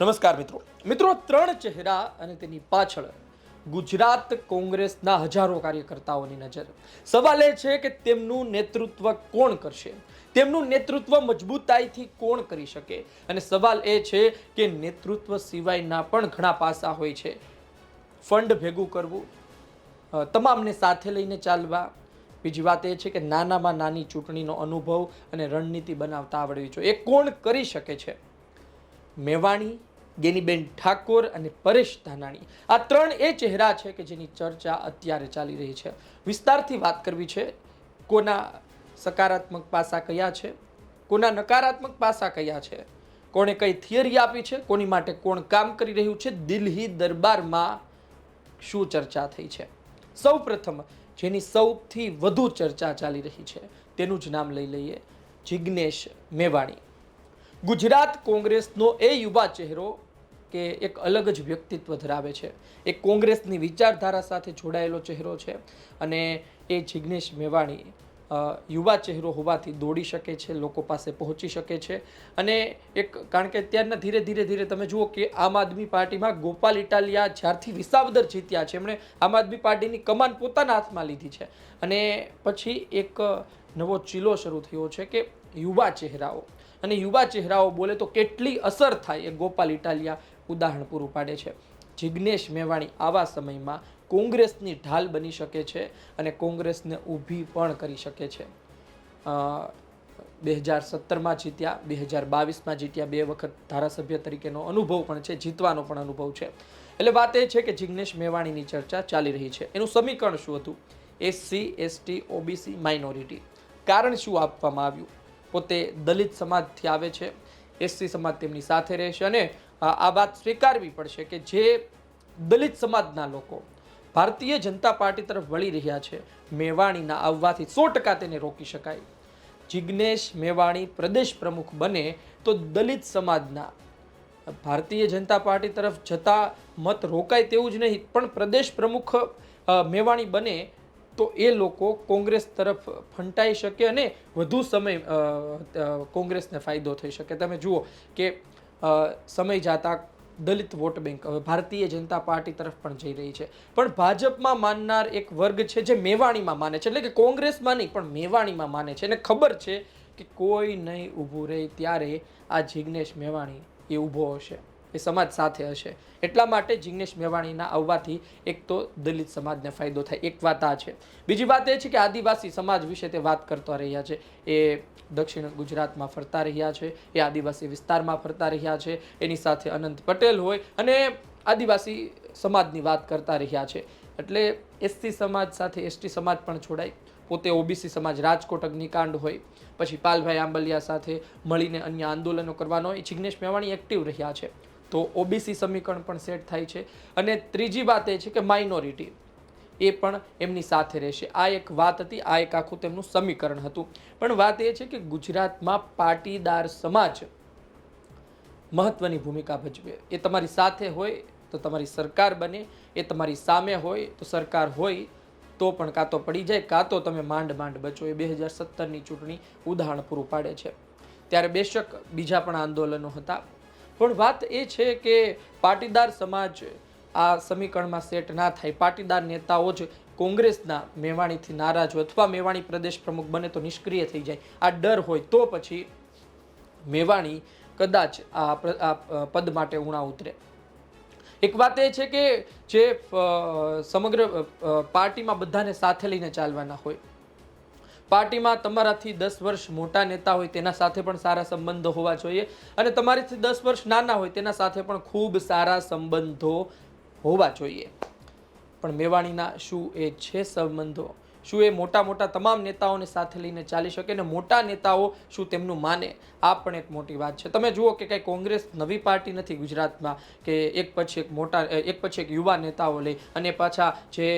નમસ્કાર મિત્રો. મિત્રો, ત્રણ ચહેરા અને તેની પાછળ ગુજરાત કોંગ્રેસના હજારો કાર્યકર્તાઓની નજર. સવાલ એ છે કે તેમનું નેતૃત્વ કોણ કરશે? તેમનું નેતૃત્વ મજબૂતાઈથી કોણ કરી શકે? અને સવાલ એ છે કે નેતૃત્વ સિવાયના પણ ઘણા પાસા હોય છે. ફંડ ભેગું કરવું તમામને સાથે લઈને ચાલવા. બીજી વાત એ છે કે નાનામાં નાની ચૂંટણીનો અનુભવ અને રણનીતિ બનાવતા આવડવી જોઈએ. એ કોણ કરી શકે છે? મેવાણી ગેનીબેન ઠાકોર અને પરેશ ધાનાણી. આ ત્રણ એ ચહેરા છે કે જેની ચર્ચા અત્યારે ચાલી રહી છે. વિસ્તારથી વાત કરવી છે, કોના સકારાત્મક પાસા કયા છે, કોના નકારાત્મક પાસા કયા છે, કોણે કઈ થિયરી આપી છે, કોની માટે કોણ કામ કરી રહ્યું છે, દિલ્હી દરબારમાં શું ચર્ચા થઈ છે. સૌ પ્રથમ જેની સૌથી વધુ ચર્ચા ચાલી રહી છે, તેનું જ નામ લઈ લઈએ જિજ્ઞેશ મેવાણી. ગુજરાત કોંગ્રેસનો એ યુવા ચહેરો કે એક અલગ જ વ્યક્તિત્વ ધરાવે છે. એ કોંગ્રેસની વિચારધારા સાથે જોડાયેલો ચહેરો છે અને એ જિગ્નેશ મેવાણી યુવા ચહેરો હોવાથી દોડી શકે છે, લોકો પાસે પહોંચી શકે છે. અને એક, કારણ કે અત્યારના ધીરે ધીરે ધીરે તમે જુઓ કે આમ આદમી પાર્ટીમાં ગોપાલ ઇટાલિયા જ્યારથી વિસાવદર જીત્યા છે, એમણે આમ આદમી પાર્ટીની કમાન પોતાના હાથમાં લીધી છે. અને પછી એક નવો ચીલો શરૂ થયો છે કે યુવા ચહેરાઓ. અને યુવા ચહેરાઓ બોલે તો કેટલી અસર થાય એ ગોપાલ ઇટાલિયા ઉદાહરણ પૂરું પાડે છે. જિજ્ઞેશ મેવાણી આવા સમયમાં કોંગ્રેસની ઢાલ બની શકે છે અને કોંગ્રેસને ઊભી પણ કરી શકે છે. બે હજાર સત્તરમાં જીત્યા બે હજાર બાવીસમાં જીત્યા, બે વખત ધારાસભ્ય તરીકેનો અનુભવ પણ છે, જીતવાનો પણ અનુભવ છે. એટલે વાત એ છે કે જિજ્ઞેશ મેવાણીની ચર્ચા ચાલી રહી છે. એનું સમીકરણ શું હતું? SC, ST, OBC, minority. કારણ શું આપવામાં આવ્યું? પોતે દલિત સમાજથી આવે છે, એસસી સમાજ તેમની સાથે રહેશે અને આ વાત સ્વીકારવી પડશે કે જે દલિત સમાજના લોકો ભારતીય જનતા પાર્ટી તરફ વળી રહ્યા છે, મેવાણીના આવવાથી સો ટકા તેને રોકી શકાય. જિગ્નેશ મેવાણી પ્રદેશ પ્રમુખ બને તો દલિત સમાજના ભારતીય જનતા પાર્ટી તરફ જતા મત રોકાય તેવું જ નહીં, પણ પ્રદેશ પ્રમુખ મેવાણી બને તો એ લોકો કોંગ્રેસ તરફ ફંટાઈ શકે અને વધુ સમય કોંગ્રેસને ફાયદો થઈ શકે. તમે જુઓ કે સમય જાતા દલિત વોટ બેંક હવે ભારતીય જનતા પાર્ટી તરફ પણ જઈ રહી છે. પણ ભાજપમાં માનનાર એક વર્ગ છે જે મેવાણીમાં માને છે. એટલે કે કોંગ્રેસમાં નહીં, પણ મેવાણીમાં માને છે. અને ખબર છે કે કોઈ નહીં ઊભું રહે ત્યારે આ જિગ્નેશ મેવાણી એ ઊભો હશે. એ સમાજ સાથે હશે. એટલા માટે જિગ્નેશ મેવાણીના આવવાથી એક તો દલિત સમાજને ફાયદો થાય. એક વાત આ છે. બીજી વાત એ છે કે આદિવાસી સમાજ વિશે તે વાત કરતા રહ્યા છે. એ દક્ષિણ ગુજરાતમાં ફરતા રહ્યા છે. એ આદિવાસી વિસ્તારમાં ફરતા રહ્યા છે. એની સાથે અનંત પટેલ હોય અને આદિવાસી સમાજની વાત કરતા રહ્યા છે. એટલે એસસી સમાજ સાથે એસટી સમાજ પણ જોડાય પોતે ઓબીસી સમાજ, રાજકોટ અગ્નિકાંડ હોય. પછી પાલભાઈ આંબલિયા સાથે મળીને અન્ય આંદોલનો કરવાનો હોય. જિગ્નેશ મેવાણી એક્ટિવ રહ્યા છે. તો ઓબીસી સમીકરણ પણ સેટ થાય છે. અને ત્રીજી વાત એ છે કે માઇનોરિટી એ પણ એમની સાથે રહેશે. આ એક વાત હતી, આ એક આખું તેમનું સમીકરણ હતું. પણ વાત એ છે કે ગુજરાતમાં પાટીદાર સમાજ મહત્વની ભૂમિકા ભજવે. એ તમારી સાથે હોય તો તમારી સરકાર બને. એ તમારી સામે હોય તો સરકાર હોય તો પણ કાં તો પડી જાય, કાં તો તમે માંડ માંડ બચો. એ બે હજાર સત્તરની ચૂંટણી ઉદાહરણ પૂરું પાડે છે. ત્યારે બેશક બીજા પણ આંદોલનો હતા. પણ વાત એ છે કે પાટીદાર સમાજ આ સમીકરણમાં સેટ ના થાય. પાટીદાર નેતાઓ જ કોંગ્રેસના મેવાણીથી નારાજ હોય અથવા મેવાણી પ્રદેશ પ્રમુખ બને તો નિષ્ક્રિય થઈ જાય. આ ડર હોય તો પછી મેવાણી કદાચ આ પદ માટે ઉણા ઉતરે. એક વાત એ છે કે જે સમગ્ર પાર્ટીમાં બધાને સાથે લઈને ચાલવાના હોય પાર્ટીમાં તમારાથી દસ વર્ષ મોટા નેતા હોય તેના સાથે પણ સારા સંબંધો હોવા જોઈએ અને તમારીથી દસ વર્ષ નાના હોય તેના સાથે પણ ખૂબ સારા સંબંધો હોવા જોઈએ. પણ મેવાણીના શું એ છે સંબંધો? શું એ મોટા મોટા તમામ નેતાઓને સાથે લઈને ચાલી શકે ને મોટા નેતાઓ શું તેમનું માને? આ પણ એક મોટી વાત છે. તમે જુઓ કે કાંઈ કોંગ્રેસ નવી પાર્ટી નથી ગુજરાતમાં કે એક પછી એક મોટા એક પછી એક યુવા નેતાઓ લઈ અને પાછા જે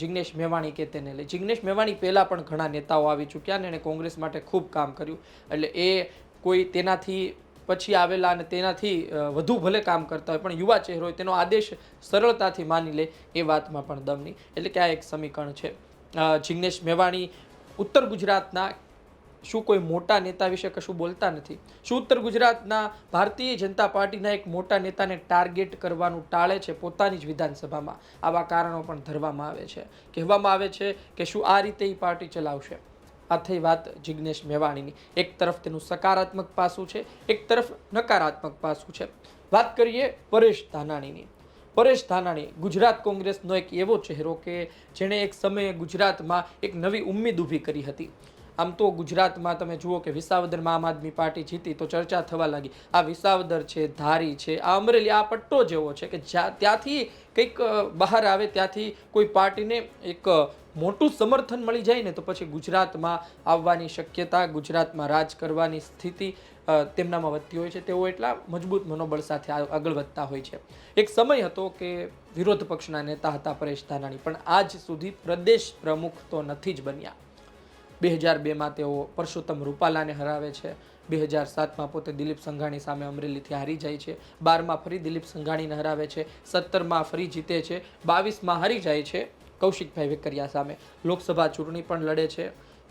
જિગ્નેશ મેવાણી કે તેને લઈ જિગ્નેશ મેવાણી પહેલાં પણ ઘણા નેતાઓ આવી ચૂક્યા ને એણે કોંગ્રેસ માટે ખૂબ કામ કર્યું. એટલે એ કોઈ તેનાથી પછી આવેલા અને તેનાથી વધુ ભલે કામ કરતા હોય પણ યુવા ચહેરો હોય તેનો આદેશ સરળતાથી માની લે એ વાતમાં પણ દમ નહીં. એટલે કે આ એક સમીકરણ છે. જિગ્નેશ મેવાણી ઉત્તર ગુજરાતના શું કોઈ મોટા નેતા વિશે કશું બોલતા નથી? શું ઉત્તર ગુજરાતના ભારતીય જનતા પાર્ટીના એક મોટા નેતાને ટાર્ગેટ કરવાનું ટાળે છે પોતાની જ વિધાનસભામાં? આવા કારણો પણ ધરવામાં આવે છે. કહેવામાં આવે છે કે શું આ રીતે એ પાર્ટી ચલાવશે? આ થઈ વાત જિગ્નેશ મેવાણીની. એક તરફ તેનું સકારાત્મક પાસું છે, એક તરફ નકારાત્મક પાસું છે. વાત કરીએ પરેશ ધાનાણીની. પરેશ ધાનાણી, ગુજરાત કોંગ્રેસનો એક એવો ચહેરો કે જેણે એક સમયે ગુજરાતમાં એક નવી ઉમ્મીદ ઊભી કરી હતી. આમ તો ગુજરાતમાં તમે જુઓ કે વિસાવદરમાં આમ આદમી પાર્ટી જીતી તો ચર્ચા થવા લાગી. આ વિસાવદર છે, ધારી છે, આ અમરેલી, આ પટ્ટો જેવો છે કે ત્યાંથી કંઈક બહાર આવે ત્યાંથી કોઈ પાર્ટીને એક મોટું સમર્થન મળી જાય ને તો પછી ગુજરાતમાં આવવાની શક્યતા, ગુજરાતમાં રાજ કરવાની સ્થિતિ તેમનામાં વધતી હોય છે. તેઓ એટલા મજબૂત મનોબળ સાથે આગળ વધતા હોય છે. એક સમય હતો કે વિરોધ પક્ષના નેતા હતા પરેશ ધાનાણી, પણ આજ સુધી પ્રદેશ પ્રમુખ તો નથી જ બન્યા. બે હજાર બેમાં તેઓ પરસોત્તમ રૂપાલાને હરાવે છે. બે હજાર સાતમાં પોતે દિલીપ સંઘાણી સામે અમરેલીથી હારી જાય છે. બારમાં ફરી દિલીપ સંઘાણીને હરાવે છે. સત્તરમાં ફરી જીતે છે. બાવીસમાં હારી જાય છે કૌશિકભાઈ વેકરિયા સામે. લોકસભા ચૂંટણી પણ લડે છે.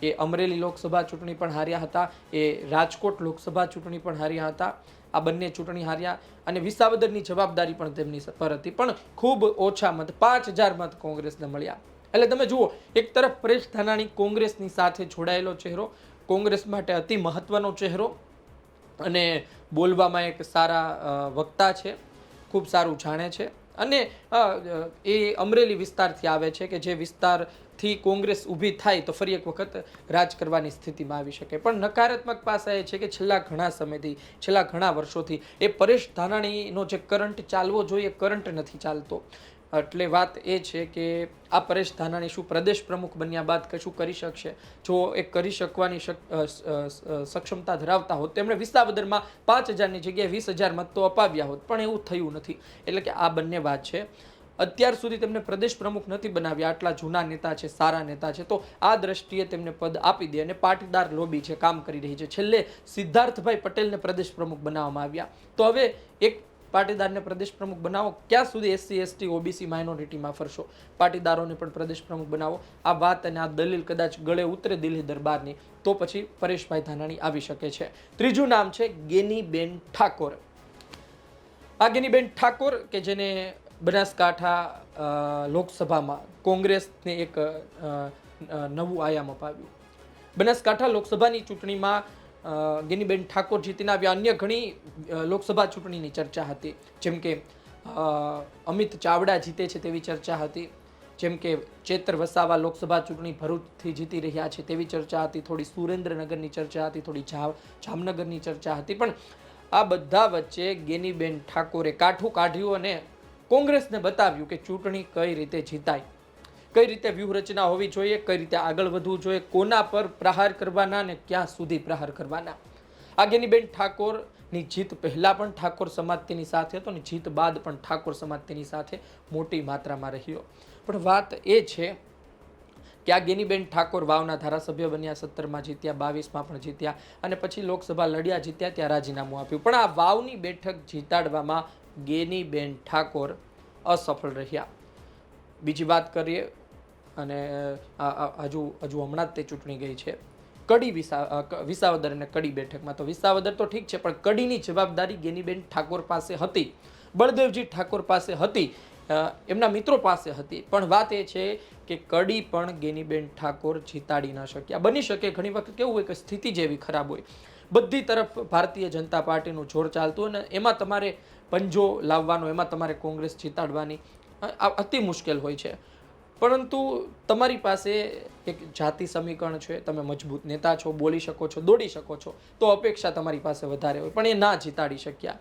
એ અમરેલી લોકસભા ચૂંટણી પણ હાર્યા હતા, એ રાજકોટ લોકસભા ચૂંટણી પણ હાર્યા હતા, આ બંને ચૂંટણી હાર્યા અને વિસાવદરની જવાબદારી પણ તેમની પર હતી. પણ ખૂબ ઓછા મત, પાંચ હજાર મત કોંગ્રેસને મળ્યા. એટલે તમે જુઓ, એક તરફ પરેશ ધાનાણી કોંગ્રેસની સાથે જોડાયેલો ચહેરો, કોંગ્રેસ માટે અતિ મહત્વનો ચહેરો અને બોલવામાં એક સારા વક્તા છે, ખૂબ સારું જાણે છે. અને એ અમરેલી વિસ્તારથી આવે છે કે જે વિસ્તારથી કોંગ્રેસ ઊભી થાય તો ફરી એક વખત રાજ કરવાની સ્થિતિમાં આવી શકે. પણ નકારાત્મક પાસા એ છે કે છેલ્લા ઘણા સમયથી, છેલ્લા ઘણા વર્ષોથી એ પરેશ ધાનાણીનો જે કરંટ ચાલવો જોઈએ કરંટ નથી ચાલતો. એટલે વાત એ છે કે આ પરેશ ધાનાણી શું પ્રદેશ પ્રમુખ બન્યા બાદ કશું કરી શકશે? જો એ કરી શકવાની સક્ષમતા ધરાવતા હોત, તેમણે વિસાવદરમાં પાંચ હજારની જગ્યાએ વીસ હજાર મત તો અપાવ્યા હોત, પણ એવું થયું નથી. એટલે કે આ બંને વાત છે. અત્યાર સુધી તેમને પ્રદેશ પ્રમુખ નથી બનાવ્યા. આટલા જૂના નેતા છે, સારા નેતા છે. તો આ દ્રષ્ટિએ તેમને પદ આપી દે અને પાટીદાર લોબી છે, કામ કરી રહી છે. છેલ્લે સિદ્ધાર્થભાઈ પટેલને પ્રદેશ પ્રમુખ બનાવવામાં આવ્યા. તો હવે એક પાટીદારને પ્રદેશ પ્રમુખ બનાવો. ક્યાં સુધી એસસી એસટી ઓબીસી માઇનોરિટીમાં ફરશો? પાટીદારોને પણ પ્રદેશ પ્રમુખ બનાવો. આ વાત અને આ દલીલ કદાચ ગળે ઉતરે દિલ્હી દરબારની. તો પછી પરેશભાઈ ધાનાણી આવી શકે છે. ત્રીજું નામ છે ગેનીબેન ઠાકોર. આ ગેનીબેન ઠાકોર કે જેને બનાસકાંઠા લોકસભામાં કોંગ્રેસને એક નવું આયામ અપાવ્યું. બનાસકાંઠા લોકસભાની ચૂંટણીમાં ગેનીબેન ઠાકોર જીતીને આવ્યા અન્ય ઘણી લોકસભા ચૂંટણીની ચર્ચા હતી. જેમ કે અમિત ચાવડા જીતે છે તેવી ચર્ચા હતી. જેમ કે, ચેતર વસાવા લોકસભા ચૂંટણી ભરૂચથી જીતી રહ્યા છે તેવી ચર્ચા હતી. થોડી સુરેન્દ્રનગરની ચર્ચા હતી, થોડી જામનગરની ચર્ચા હતી. પણ આ બધા વચ્ચે ગેનીબેન ઠાકોરે કાઠું કાઢ્યું અને કોંગ્રેસને બતાવ્યું કે ચૂંટણી કઈ રીતે જીતાય. કઈ રીતે વ્યૂહરચના હોવી જોઈએ, કઈ રીતે આગળ વધવું જોઈએ, કોના પર પ્રહાર કરવાના અને ક્યાં સુધી પ્રહાર કરવાના. આગેનીબેન ઠાકોરની જીત પહેલાં પણ ઠાકોર સમાજ તેની સાથે હતો અને જીત બાદ પણ ઠાકોર સમાજ તેની સાથે મોટી માત્રામાં રહ્યો. પણ વાત એ છે કે આ ગેનીબેન ઠાકોર વાવના ધારાસભ્ય બન્યા, સત્તરમાં જીત્યા, બાવીસમાં પણ જીત્યા અને પછી લોકસભા લડ્યા, જીત્યા, ત્યાં રાજીનામું આપ્યું. પણ આ વાવની બેઠક જીતાડવામાં ગેનીબેન ઠાકોર અસફળ રહ્યા. બીજી વાત કરીએ, અને હજુ હજુ હમણાં જ તે ચૂંટણી ગઈ છે. કડી વિસા વિસાવદર અને કડી બેઠકમાં તો વિસાવદર તો ઠીક છે, પણ કડીની જવાબદારી ગેનીબેન ઠાકોર પાસે હતી. બળદેવજી ઠાકોર પાસે હતી એમના મિત્રો પાસે હતી. પણ વાત એ છે કે કડી પણ ગેનીબેન ઠાકોર જીતાડી ન શક્યા. બની શકે ઘણી વખત કેવું હોય કે સ્થિતિ જેવી ખરાબ હોય. બધી તરફ ભારતીય જનતા પાર્ટીનું જોર ચાલતું અને એમાં તમારે પંજો લાવવાનો, એમાં તમારે કોંગ્રેસ જીતાડવાની અતિ મુશ્કેલ હોય છે. પરંતુ તમારી પાસે એક જાતિ સમીકરણ છે, તમે મજબૂત નેતા છો, બોલી શકો છો, દોડી શકો છો, તો અપેક્ષા તમારી પાસે વધારે હોય, પણ એ ના જીતાડી શક્યા.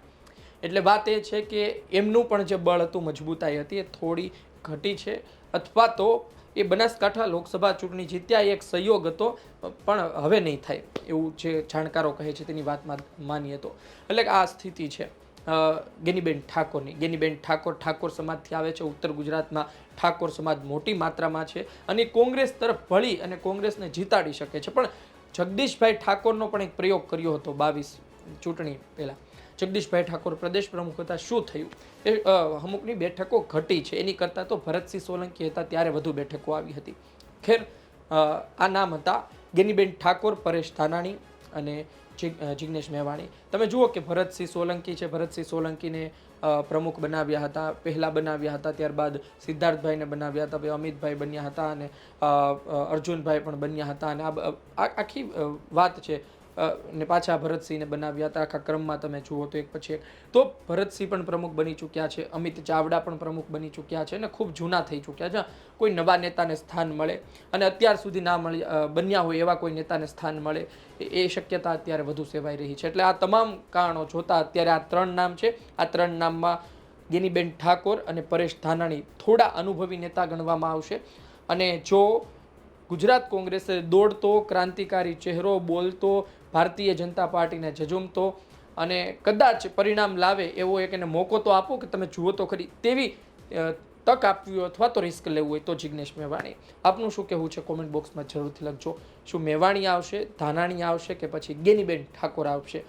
એટલે વાત એ છે કે એમનું પણ જે બળ હતું, મજબૂતાઈ હતી, એ થોડી ઘટી છે, અથવા તો એ બનાસકાંઠા લોકસભા ચૂંટણી જીત્યા એક સહયોગ હતો, પણ હવે નહીં થાય, એવું જે જાણકારો કહે છે, તેની વાતમાં માનીએ તો. એટલે આ સ્થિતિ છે. ગેનીબેન ઠાકોરની. ગેનીબેન ઠાકોર ઠાકોર સમાજથી આવે છે. ઉત્તર ગુજરાતમાં ઠાકોર સમાજ મોટી માત્રામાં છે અને કોંગ્રેસ તરફ ભળી અને કોંગ્રેસને જીતાડી શકે છે. પણ જગદીશભાઈ ઠાકોરનો પણ એક પ્રયોગ કર્યો હતો બાવીસ ચૂંટણી પહેલાં. જગદીશભાઈ ઠાકોર પ્રદેશ પ્રમુખ હતા. શું થયું? એ અમુકની બેઠકો ઘટી છે. એની કરતાં તો ભરતસિંહ સોલંકી હતા ત્યારે વધુ બેઠકો આવી હતી. ખેર આ નામ હતા ગેનીબેન ઠાકોર, પરેશ ધાનાણી અને જિગ્નેશ મેવાણી. તમે જુઓ કે ભરતસિંહ સોલંકી છે. ભરતસિંહ સોલંકીને પ્રમુખ બનાવ્યા હતા. પહેલાં બનાવ્યા હતા, ત્યારબાદ સિદ્ધાર્થભાઈને બનાવ્યા હતા. પછી અમિતભાઈ બન્યા હતા અને અર્જુનભાઈ પણ બન્યા હતા. અને આ આખી વાત છે ને પાછા ભરતસિંહને બનાવ્યા હતા. આખા ક્રમમાં તમે જુઓ તો એક પછી એક. તો ભરતસિંહ પણ પ્રમુખ બની ચૂક્યા છે. અમિત ચાવડા પણ પ્રમુખ બની ચૂક્યા છે અને ખૂબ જૂના થઈ ચૂક્યા છે. કોઈ નવા નેતાને સ્થાન મળે અને અત્યાર સુધી ના મળી બન્યા હોય એવા કોઈ નેતાને સ્થાન મળે એ શક્યતા અત્યારે વધુ સેવાઈ રહી છે. એટલે આ તમામ કારણો જોતા અત્યારે આ ત્રણ નામ છે. આ ત્રણ નામમાં ગેનીબેન ઠાકોર અને પરેશ ધાનાણી થોડા અનુભવી નેતા ગણવામાં આવશે. અને જો ગુજરાત કોંગ્રેસે દોડતો, ક્રાંતિકારી ચહેરો બોલતો ભારતીય જનતા પાર્ટીને જજુમતો અને કદાચ પરિણામ લાવે એવો એક એને મોકો તો આપો કે તમે જુઓ તો ખરી તેવી તક આપવી હોય અથવા તો રિસ્ક લેવું હોય તો જિગ્નેશ મેવાણી. આપનું શું કહેવું છે કોમેન્ટ બોક્સમાં જરૂરથી લખજો. શું મેવાણી આવશે, ધાનાણી આવશે કે પછી ગેનીબેન ઠાકોર આવશે?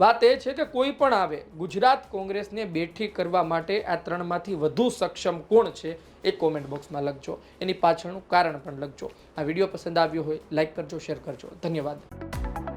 વાત એ છે કે કોઈ પણ આવે, ગુજરાત કોંગ્રેસને બેઠી કરવા માટે આ ત્રણમાંથી વધુ સક્ષમ કોણ છે એ કોમેન્ટ બોક્સમાં લખજો. એની પાછળનું કારણ પણ લખજો. આ વીડિયો પસંદ આવ્યો હોય લાઇક કરજો, શેર કરજો. ધન્યવાદ.